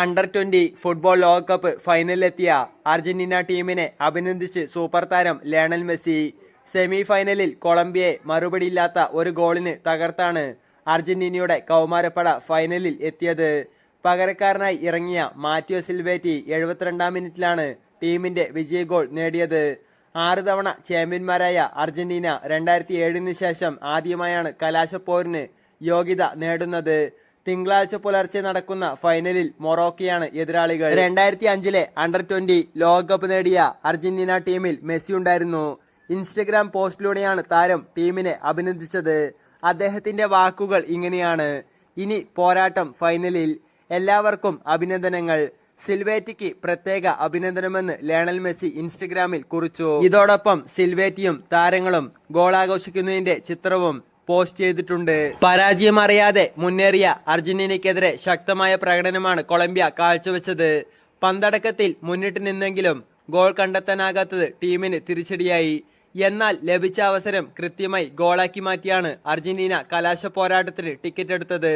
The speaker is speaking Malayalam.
അണ്ടർ ട്വന്റി ഫുട്ബോൾ ലോകകപ്പ് ഫൈനലിലെത്തിയ അർജന്റീന ടീമിനെ അഭിനന്ദിച്ച് സൂപ്പർ താരം ലയണൽ മെസ്സി. സെമി ഫൈനലിൽ കൊളംബിയയെ മറുപടിയില്ലാത്ത ഒരു ഗോളിന് തകർത്താണ് അർജന്റീനയുടെ കൗമാരപ്പട ഫൈനലിൽ എത്തിയത്. പകരക്കാരനായി ഇറങ്ങിയ മാറ്റിയോ സിൽവേറ്റി എഴുപത്തിരണ്ടാം മിനിറ്റിലാണ് ടീമിന്റെ വിജയ ഗോൾ നേടിയത്. ആറ് തവണ ചാമ്പ്യന്മാരായ അർജന്റീന രണ്ടായിരത്തി ഏഴിന് ശേഷം ആദ്യമായാണ് കലാശപ്പോരിന് യോഗ്യത നേടുന്നത്. തിങ്കളാഴ്ച പുലർച്ചെ നടക്കുന്ന ഫൈനലിൽ മൊറോക്കയാണ് എതിരാളികൾ. രണ്ടായിരത്തി അഞ്ചിലെ അണ്ടർ ട്വന്റി ലോകകപ്പ് നേടിയ അർജന്റീന ടീമിൽ മെസ്സി ഉണ്ടായിരുന്നു. ഇൻസ്റ്റഗ്രാം പോസ്റ്റിലൂടെയാണ് താരം ടീമിനെ അഭിനന്ദിച്ചത്. അദ്ദേഹത്തിന്റെ വാക്കുകൾ ഇങ്ങനെയാണ്. ഇനി പോരാട്ടം ഫൈനലിൽ. എല്ലാവർക്കും അഭിനന്ദനങ്ങൾ. സിൽവേറ്റിക്ക് പ്രത്യേക അഭിനന്ദനമെന്ന് ലയണൽ മെസ്സി ഇൻസ്റ്റഗ്രാമിൽ കുറിച്ചു. ഇതോടൊപ്പം സിൽവേറ്റിയും താരങ്ങളും ഗോളാഘോഷിക്കുന്നതിന്റെ ചിത്രവും പോസ്റ്റ് ചെയ്തിട്ടുണ്ട്. പരാജയം അറിയാതെ മുന്നേറിയ അർജന്റീനയ്ക്കെതിരെ ശക്തമായ പ്രകടനമാണ് കൊളംബിയ കാഴ്ചവെച്ചത്. പന്തടക്കത്തിൽ മുന്നിട്ട് നിന്നെങ്കിലും ഗോൾ കണ്ടെത്താനാകാത്തത് ടീമിന് തിരിച്ചടിയായി. എന്നാൽ ലഭിച്ച അവസരം കൃത്യമായി ഗോളാക്കി മാറ്റിയാണ് അർജന്റീന കലാശ പോരാട്ടത്തിന് ടിക്കറ്റ് എടുത്തത്.